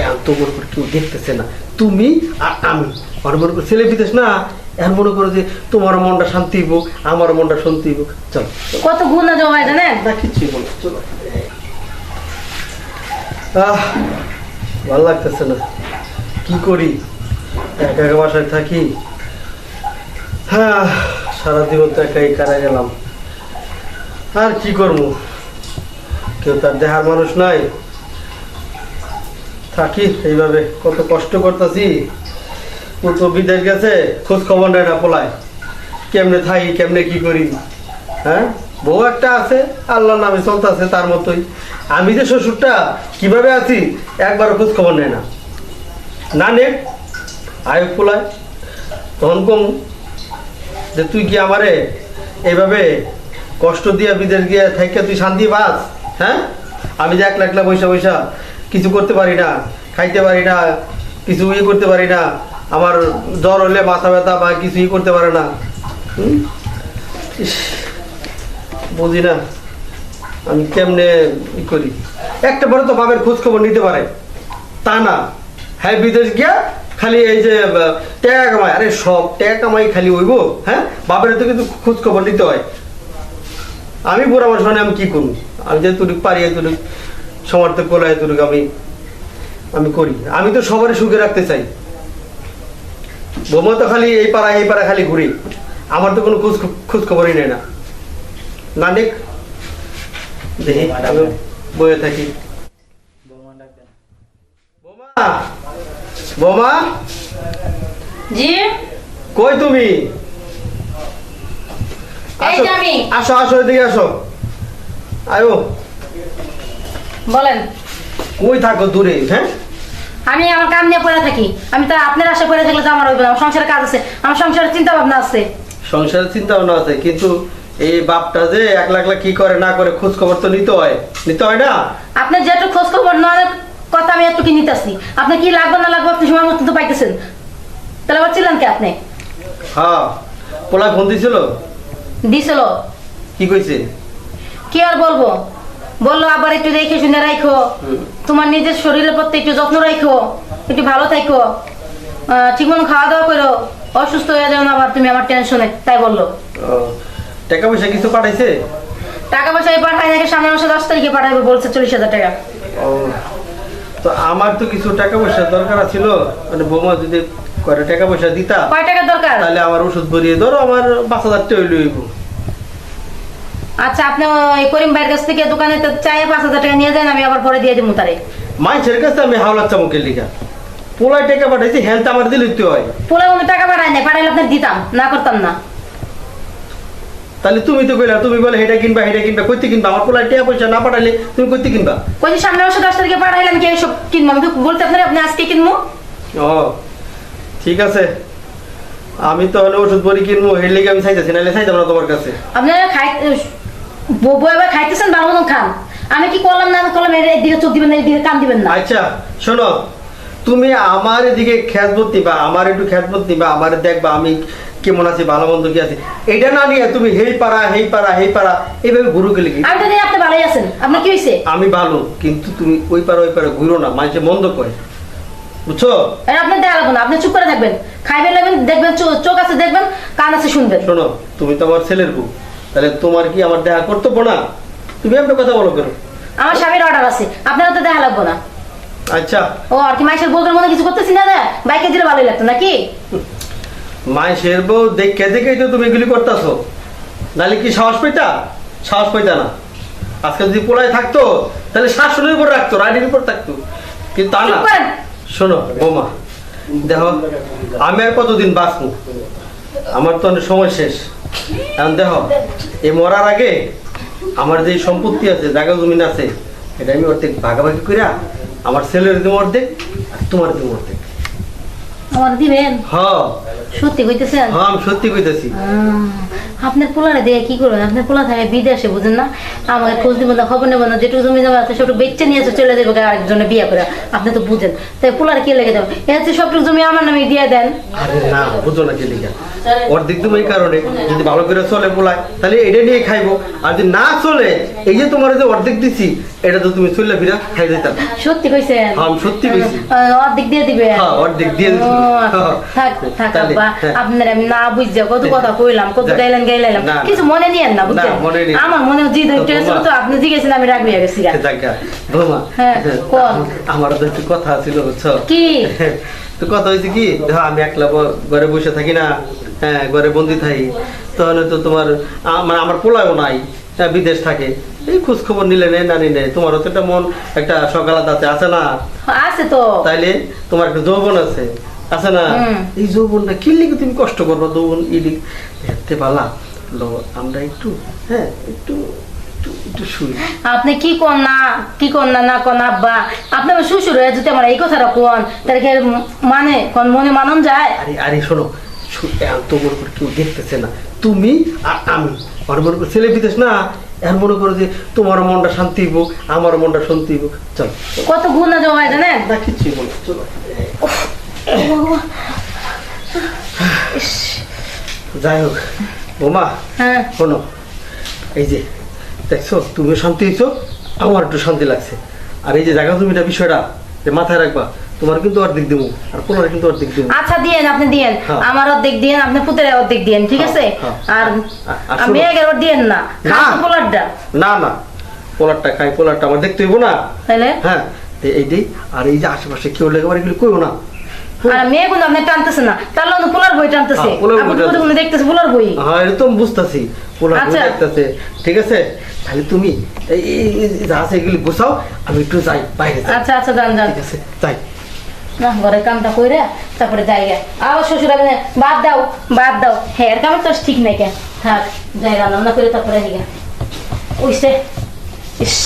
করে কেউ দেখতেছে না। তুমি আর আমি। আর মনে করো ছেলে বিদেশ না এখন মনে করো যে তোমার মনটা শান্তি হইব আমার মনটা শান্তি হইব। চলো। কত গুণা জমায় জানেন? না কিচ্ছুই বলো চলো। আহ ভালো লাগতেছে না। কি করি? একা একা বাসায় থাকি। হ্যাঁ সারা জীবন তো একাই কারা গেলাম। আর কি করব? কেউ তার দেহার মানুষ নাই। থাকি, এইভাবে কত কষ্ট করতেছি। ও তো বিদেশ গেছে খোঁজ খবর নেয় না পোলায়। কেমনে থাকি কেমনে কি করি? হ্যাঁ? বউ একটা আছে, আল্লাহর নামে চলতেছে তার মতোই। আমি যে শ্বশুরটা, কীভাবে আছি, একবারও খোঁজ খবর নেয় না। না নে আয়ুব পোলায়, তখন কম। যে তুই কি আমারে এইভাবে কষ্ট দিয়া বিদেশ গিয়ে থাইকে তুই শান্তি পাস? হ্যাঁ? আমি যে একলা একলা পয়সা পয়সা কিছু করতে পারি না, খাইতে পারি না, কিছু ইয়ে করতে পারি না, আমার জ্বর হলে মাথা ব্যথা বা কিছু ইয়ে করতে পারে না। বুঝি না, আমি কেমনে ই করি? একটা বড় তো বাবার খোঁজ খবর নিতে পারে। তা না হ্যাঁ বিদেশ গিয়া খালি এই যে টাকা কামাই আরে সব টাকা কামাই খালি হইব হ্যাঁ? বাবার তো কিন্তু খোঁজ খবর নিতে হয়। আমি বুড়া মানুষ মানে আমি কি করব? আমি যে তুই পারি তুই সমর্থ কোলায় তুই আমি আমি করি। আমি তো সবারই সুখে রাখতে চাই। বৌমা তো খালি এই পাড়া এই পাড়া খালি ঘুরি। আমার তো কোনো খোঁজ খোঁজ খবরই নেই না। না দেখ আমি বয়ে থাকি। বৌমা বৌমা জি? কই তুমি? আসো আসো আসো এদিকে আসো। আয়ো। বলেন। কই থাকো দূরে হ্যাঁ? আমি আমার কাম নিয়ে পড়ে থাকি। আমি তো আপনার আশা পড়ে থাকলে তো আমার না। আমার সংসারের কাজ আছে। আমার সংসারের চিন্তা ভাবনা আছে। সংসারের চিন্তা ভাবনা আছে কিন্তু এই বাপটা যে একলা একলা কি করে না করে খোঁজ খবর তো নিতে হয়। নিতে হয় না? আপনার যেটু খোঁজ খবর নেওয়ার কথা আমি একটু কি নিতেছি। আপনি কি লাগবে না লাগবে আপনি সময় মতো তো পাইতেছেন। তাহলে আবার ছিলেন কি আপনি? হ্যাঁ। পোলা ফোন দিছিল? দিছিল। কি কইছে? কি আর বলব? বলল আবার একটু রেখে শুনে রাখো তোমার নিজের শরীরের প্রতি একটু যত্ন রাখো একটু ভালো থাকো ঠিক মতো খাওয়া দাওয়া করো অসুস্থ হয়ে যাও না আবার তুমি আমার টেনশনে তাই বলল। টাকা পয়সা কিছু পাঠাইছে? টাকা পয়সা এই পাঠায় নাকি সামনের মাসে দশ তারিখে পাঠাবে বলছে চল্লিশ হাজার টাকা। তো আমার তো কিছু টাকা পয়সা দরকার ছিল মানে বৌমা যদি করে টাকা পয়সা দিতা কয় টাকা দরকার? তাহলে আমার ওষুধ ভরিয়ে ধরো আমার পাঁচ হাজার টাকা হইলে হইব। আচ্ছা আপনি ওই করিম ভাইয়ের কাছ থেকে দোকানে তো চাই পাঁচ হাজার টাকা নিয়ে যান আমি আবার পরে দিয়ে দিব তারে। মাইছের কাছে আমি হাওলার চামকের লিখা পোলায় টাকা পাঠাইছি তো আমার দিলে হয়। পোলা বন্ধু টাকা পাঠায় নাই পাঠাইলে আপনার দিতাম না করতাম না। তাহলে তুমি তো কইলা তুমি বলে হেটা কিনবা হেটা কিনবা কইতে কিনবা আমার পোলায় টাকা পয়সা না পাঠাইলে তুমি কইতে কিনবা? ওই সামনে মাসে দশ তারিখে পাঠাইলাম কি এইসব কিনবো? আমি তো বলতে আপনার আপনি আজকে কিনবো? ও ঠিক আছে। আমি তো হলে ওষুধ বড়ি কিনবো লেগে আমি চাইতেছি নাহলে চাইতাম না তোমার কাছে। আপনারা খাই বউ এবার খাইতেছেন ভালো মতন খান। আমি কি করলাম না করলাম এর দিকে চোখ দিবেন না এদিকে কান দিবেন না? আচ্ছা শোনো তুমি আমার এদিকে নিবা আমার একটু নিবা আমার দেখবা আমি কেমন আছি ভালো মন্দ কি আছি। এটা না নিয়ে তুমি হেই পাড়া হেই পাড়া হেই পাড়া এইভাবে ঘুরু গেলে কি? আমি তো দেখি আপনি ভালোই আছেন আপনার কি হয়েছে আমি ভালো কিন্তু তুমি ওই পাড়া ওই পাড়া ঘুরো না মানুষে মন্দ করে বুঝছ? আর আপনার দেখা লাগবে না আপনি চুপ করে থাকবেন। খাইবেন লাগবেন দেখবেন চোখ আছে দেখবেন কান আছে শুনবেন। শোনো তুমি তো আমার ছেলের বউ। তাহলে তোমার কি আমার দেখা কর্তব্য না? তুমি একটা কথা বলো কেন? আমার স্বামীর অর্ডার আছে। আপনারা তো দেখা লাগবো না। আচ্ছা। ও আর কি মাইসের বউদের মনে কিছু করতেছি না দা? বাইকে দিলে ভালোই লাগতো নাকি? মায়ের বউ দেখে দেখেই তো তুমি এগুলি করতেছো। নাহলে কি সাহস পাইতা? সাহস পাইতা না। আজকে যদি পোলায় থাকতো তাহলে শাসনের উপর রাখতো রাইডের উপর থাকতো। কিন্তু তা না। শোনো বৌমা দেখো আমি আর কতদিন বাঁচবো? আমার তো অনেক সময় শেষ। এখন দেখো এই মরার আগে আমার যে সম্পত্তি আছে জায়গা জমিন আছে এটা আমি অর্ধেক ভাগাভাগি করিয়া আমার ছেলের দিব অর্ধেক আর তোমার দিব অর্ধেক। আমার দিবেন? হ্যাঁ। সত্যি কইতেছেন? হ্যাঁ আমি সত্যি কইতেছি। আপনার পোলারে দিয়ে কি করবেন? আপনার পোলা থাকে বিদেশে বুঝেন না? আমাকে খোঁজ দিব না খবর নেব না যেটুকু জমি জমা আছে সেটুকু বেচে নিয়ে এসে চলে যাবে আরেকজনে বিয়ে করে। আপনি তো বুঝেন। তাই পোলারে কি লেগে যাবে? এর হচ্ছে সবটুকু জমি আমার নামে দিয়ে দেন। আরে না বুঝো না অর্ধেক তুমি এই কারণে যদি ভালো করে চলে বলায় তাহলে এটা নিয়ে খাইবো। আর যদি না চলে এই যে তোমার যে অর্ধেক দিছি এটা তো তুমি চললে ফিরা খাই দিতাম সত্যি কইছেন? হ্যাঁ, সত্যি কইছি। অর্ধেক দিয়ে দিবে হ্যাঁ, অর্ধেক দিয়ে দিছি। আচ্ছা। থাক থাক হ্যাঁ। আপনার আমি না বুঝছে কত কথা কইলাম কত। গাইলেন গাইলাম কিছু মনে নিয়েন না বুঝছেন? মনে আমার মনে তো আপনি জিজ্ঞেসেন আমি গেছি হ্যাঁ, কোন? আমার তো একটু কথা ছিল বুঝছ? কি? তো কথা হয়েছে কি দেখো আমি একলা ঘরে বসে থাকি না হ্যাঁ ঘরে বন্দি থাকি তাহলে তো তোমার মানে আমার পোলাও নাই হ্যাঁ, বিদেশ থাকে। এই খোঁজ খবর নিলে নেই না নিলে তোমারও তো একটা মন একটা সকালাত আছে আছে না। আছে তো। তাইলে তোমার একটা যৌবন আছে। আছে না এই যৌবনটা কি লিখে তুমি কষ্ট করবা যৌবন ইডি দেখতে পালা। লো আমরা একটু হ্যাঁ একটু আপনি কি কোন না কি কোন না না কোন আব্বা? আপনি আমার শ্বশুর হয়ে যদি আমার এই কথাটা কোন তাহলে মানে কোন মনে মানন যায়? আরে আরে শোনো শু- এখন তো মনে করে কেউ দেখতেছে না। তুমি আর আমি আর মনে করো ছেলে বিদেশ না এখন মনে করো যে তোমার মনটা শান্তি হইব আমার মনটা শান্তি হইব। চল। কত গুণা জমায় জানেন? না কিচ্ছুই বলো চলো। যাই হোক বোমা হ্যাঁ। শোনো এই যে দেখছ তুমিও শান্তি হয়েছো আমার একটু শান্তি লাগছে। আর এই যে জায়গা জমিটা বিষয়টা যে মাথায় রাখবা তোমার কিন্তু অর্ধেক দিব আর পোলার কিন্তু অর্ধেক দিব। আচ্ছা দিয়েন আপনি দিয়েন। হ্যাঁ। আমার অর্ধেক দিয়েন আপনি পুতের অর্ধেক দিয়েন ঠিক হ্যাঁ, আছে? হ্যাঁ। আর ওর দিয়েন না না। পোলারটা। না না। পোলারটা খাই পোলারটা আমার দেখতে হইব না। তাহলে হ্যাঁ এইটাই আর এই যে আশেপাশে কেউ লেগে এগুলো কইও না। আর মেয়ে কিন্তু আপনি টানতেছে না। তার লোক পোলার বই টানতেছে। হ্যাঁ, বই আপনি। দেখতেছে পোলার বই। হ্যাঁ এটা তো বুঝতেছি। পোলার আচ্ছা। দেখতেছে। ঠিক আছে? তাহলে তুমি এই যা আছে এগুলি গোছাও আমি একটু যাই বাইরে আচ্ছা আচ্ছা যান যান। ঠিক আছে যাই। না ঘরের কামটা কইরা তারপরে জায়গা আবার শ্বশুর আমি বাদ দাও বাদ দাও। হ্যাঁ এর কামের তো ঠিক নাই কেন থাক যাই রান্না করে তারপরে নিগা ওইসে। ইস।